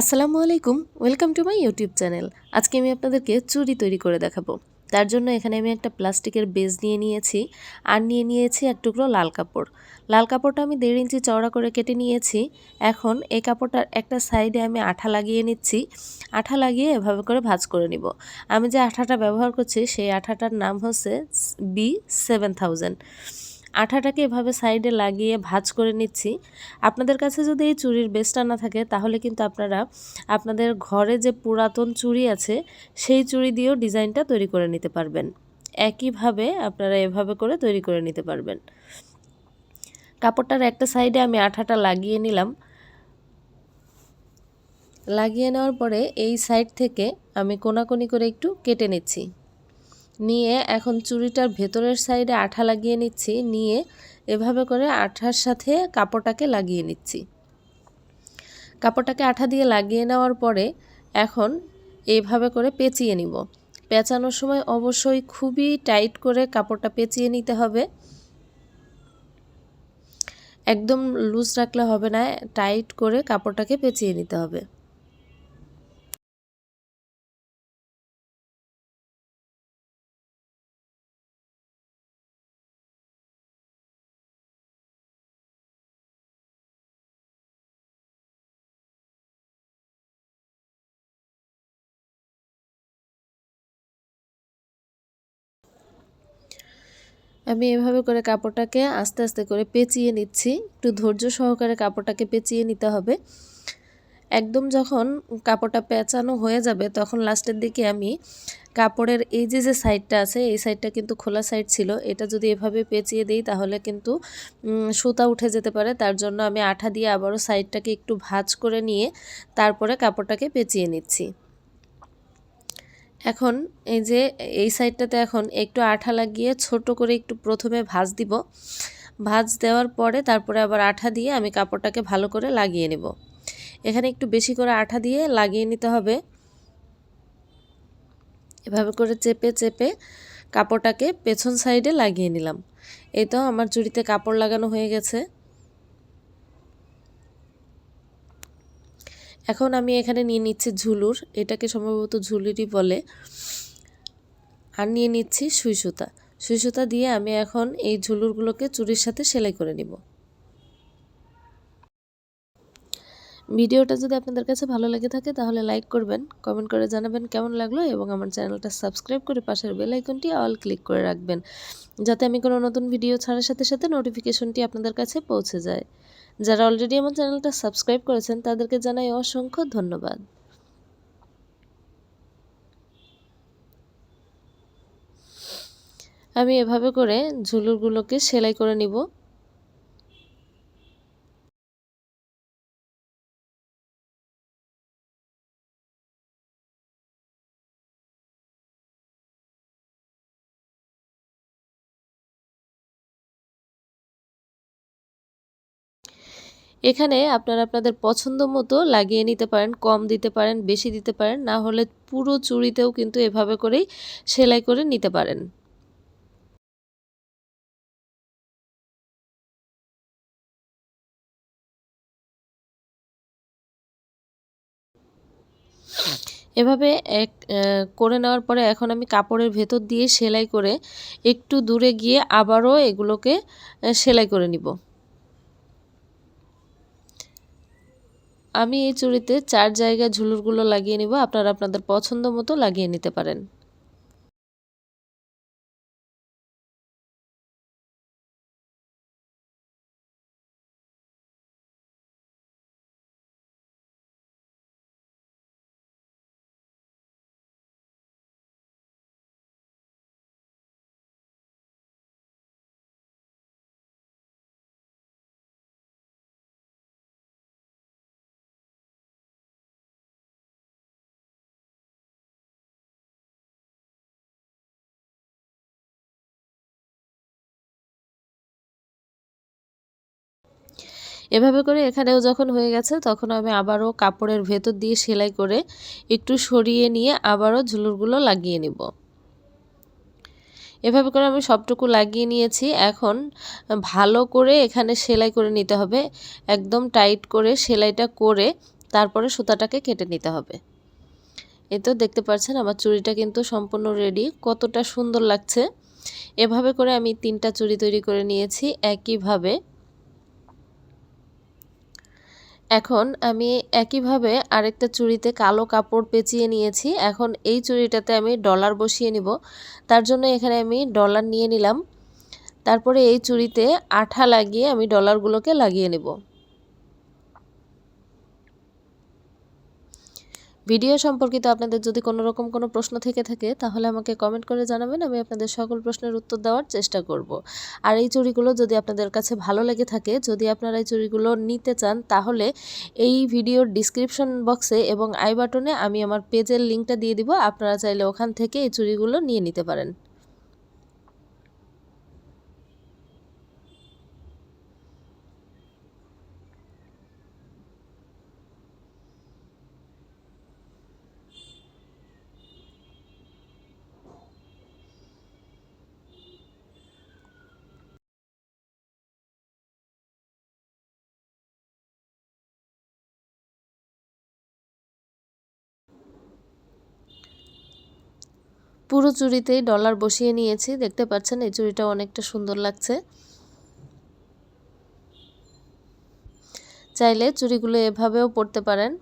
আসসালামু আলাইকুম, welcome to my YouTube channel. আজকে আমি আপনাদেরকে চুড়ি তৈরি করে দেখাবো। তার জন্য এখানে আমি একটা প্লাস্টিকের বেজ নিয়ে নিয়েছি আর নিয়ে নিয়েছি এক টুকরো লাল কাপড়। লাল কাপড়টা আমি দেড় ইঞ্চি চওড়া করে কেটে নিয়েছি। এখন এই কাপড়টার একটা সাইডে আমি আঠা লাগিয়ে নিচ্ছি। আঠা লাগিয়ে এভাবে করে ভাজ করে নিব। আমি যে আঠাটা ব্যবহার করছি, সেই আঠাটার নাম হচ্ছে বি সেভেন থাউজেন্ড। আঠাটাকে এভাবে সাইডে লাগিয়ে ভাজ করে নিচ্ছি। আপনাদের কাছে যদি এই চুড়ির বেসটা না থাকে, তাহলে কিন্তু আপনারা আপনাদের ঘরে যে পুরাতন চুড়ি আছে, সেই চুড়ি দিয়েও ডিজাইনটা তৈরি করে নিতে পারবেন। একইভাবে আপনারা এভাবে করে তৈরি করে নিতে পারবেন। কাপড়টার একটা সাইডে আমি আঠাটা লাগিয়ে নিলাম। লাগিয়ে নেওয়ার পরে এই সাইড থেকে আমি কোনাকুনি করে একটু কেটে নিচ্ছি। নিয়ে এখন চুড়িটার ভেতরের সাইডে আঠা লাগিয়ে নিচ্ছি। নিয়ে এভাবে করে আঠার সাথে কাপড়টাকে লাগিয়ে নিচ্ছি। কাপড়টাকে আঠা দিয়ে লাগিয়ে নেওয়ার পরে এখন এইভাবে করে পেঁচিয়ে নিব। পেঁচানোর সময় অবশ্যই খুবই টাইট করে কাপড়টা পেঁচিয়ে নিতে হবে। একদম লুজ রাখলে হবে না, টাইট করে কাপড়টাকে পেঁচিয়ে নিতে হবে। আমি এভাবে করে কাপড়টাকে আস্তে আস্তে করে পেঁচিয়ে নিচ্ছি। একটু ধৈর্য সহকারে কাপড়টাকে পেঁচিয়ে নিতে হবে। একদম যখন কাপড়টা পেঁচানো হয়ে যাবে, তখন লাস্টের দিকে আমি কাপড়ের এই যে যে সাইডটা আছে, এই সাইডটা কিন্তু খোলা সাইড ছিল। এটা যদি এভাবে পেঁচিয়ে দিই, তাহলে কিন্তু সুতা উঠে যেতে পারে। তার জন্য আমি আঠা দিয়ে আবারও সাইডটাকে একটু ভাজ করে নিয়ে তারপরে কাপড়টাকে পেঁচিয়ে নিচ্ছি। এখন এই যে এই সাইডটাতে এখন একটু আঠা লাগিয়ে ছোট করে একটু প্রথমে ভাজ দিব। ভাজ দেওয়ার পরে তারপরে আবার আঠা দিয়ে আমি কাপড়টাকে ভালো করে লাগিয়ে নেব। এখানে একটু বেশি করে আঠা দিয়ে লাগিয়ে নিতে হবে। এভাবে করে চেপে চেপে কাপড়টাকে পেছন সাইডে লাগিয়ে নিলাম। এই তো আমার চুড়িতে কাপড় লাগানো হয়ে গেছে। এখন আমি এখানে নিয়ে নিচ্ছি ঝুলুর। এটাকে সম্ভবত ঝুলুরই বলে। আর নিয়ে নিচ্ছি সুই সুতা। সুই সুতা দিয়ে আমি এখন এই ঝুলুরগুলোকে চুরির সাথে সেলাই করে নিব। ভিডিওটা যদি আপনাদের কাছে ভালো লেগে থাকে তাহলে লাইক করবেন, কমেন্ট করে জানাবেন কেমন লাগল এবং আমার চ্যানেলটা সাবস্ক্রাইব করে পাশের বেল আইকনটি অল ক্লিক করে রাখবেন, যাতে আমি কোনো নতুন ভিডিও ছাড়ার সাথে সাথে নোটিফিকেশনটি আপনাদের কাছে পৌঁছে যায়। যারা অলরেডি আমার চ্যানেলটা সাবস্ক্রাইব করেছেন, তাদেরকে জানাই অসংখ্য ধন্যবাদ। আমি এভাবে করে ঝুলুরগুলোকে সেলাই করে নিব। এখানে আপনারা আপনাদের পছন্দ মতো লাগিয়ে নিতে পারেন, কম দিতে পারেন, বেশি দিতে পারেন, না হলে পুরো চুড়িতেও কিন্তু এভাবে করেই সেলাই করে নিতে পারেন। এভাবে এক করে নেওয়ার পরে এখন আমি কাপড়ের ভেতর দিয়ে সেলাই করে একটু দূরে গিয়ে আবারও এগুলোকে সেলাই করে নিব। আমি এই চুড়িতে চার জায়গায় ঝুলুরগুলো লাগিয়ে নিব। আপনারা আপনাদের পছন্দ মতো লাগিয়ে নিতে পারেন। এভাবে করে এখানেও যখন হয়ে গেছে, তখন আমি আবারও কাপড়ের ভেতর দিয়ে সেলাই করে একটু সরিয়ে নিয়ে আবারও ঝুলুরগুলো লাগিয়ে নেব। এভাবে করে আমি সবটুকু লাগিয়ে নিয়েছি। এখন ভালো করে এখানে সেলাই করে নিতে হবে। একদম টাইট করে সেলাইটা করে তারপরে সুতাটাকে কেটে নিতে হবে। তো দেখতে পাচ্ছেন আমার চুড়িটা কিন্তু সম্পূর্ণ রেডি, কতটা সুন্দর লাগছে। এভাবে করে আমি তিনটা চুড়ি তৈরি করে নিয়েছি। একইভাবে এখন আমি একইভাবে আরেকটা চুড়িতে কালো কাপড় পেঁচিয়ে নিয়েছি। এখন এই চুড়িটাতে আমি ডলার বসিয়ে নিব। তার জন্য এখানে আমি ডলার নিয়ে নিলাম। তারপরে এই চুড়িতে আঠা লাগিয়ে আমি ডলারগুলোকে লাগিয়ে নেব। ভিডিও সম্পর্কিত আপনাদের যদি কোনো রকম কোনো প্রশ্ন থেকে থাকে, তাহলে আমাকে কমেন্ট করে জানাবেন, আমি আপনাদের সকল প্রশ্নের উত্তর দেওয়ার চেষ্টা করব। আর এই চুরিগুলো যদি আপনাদের কাছে ভালো লেগে থাকে, যদি আপনারা এই চুরিগুলো নিতে চান, তাহলে এই ভিডিওর ডিসক্রিপশন বক্সে এবং আই বাটনে আমি আমার পেজের লিঙ্কটা দিয়ে দিব। আপনারা চাইলে ওখান থেকে এই চুরিগুলো নিয়ে নিতে পারেন। পুরো চুড়িতেই ডলার বসিয়ে নিয়েছি। দেখতে পাচ্ছেন, এই চুড়িটা অনেকটা সুন্দর লাগছে। চাইলে চুড়িগুলো এভাবেও পরতে পারেন।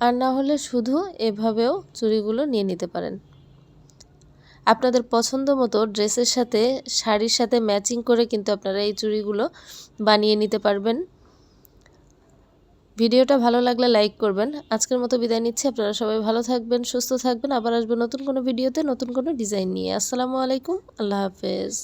আর না হলে শুধু এভাবেও চুড়িগুলো নিয়ে নিতে পারেন। আপনাদের পছন্দ মতো ড্রেসের সাথে, শাড়ির সাথে ম্যাচিং করে কিন্তু আপনারা এই চুড়িগুলো বানিয়ে নিতে পারবেন। ভিডিওটা ভালো লাগলে লাইক করবেন। আজকের মতো বিদায় নিচ্ছি। আপনারা সবাই ভালো থাকবেন, সুস্থ থাকবেন। আবার আসবেন নতুন কোনো ভিডিওতে, নতুন কোনো ডিজাইন নিয়ে। আসসালামু আলাইকুম। আল্লাহ হাফেজ।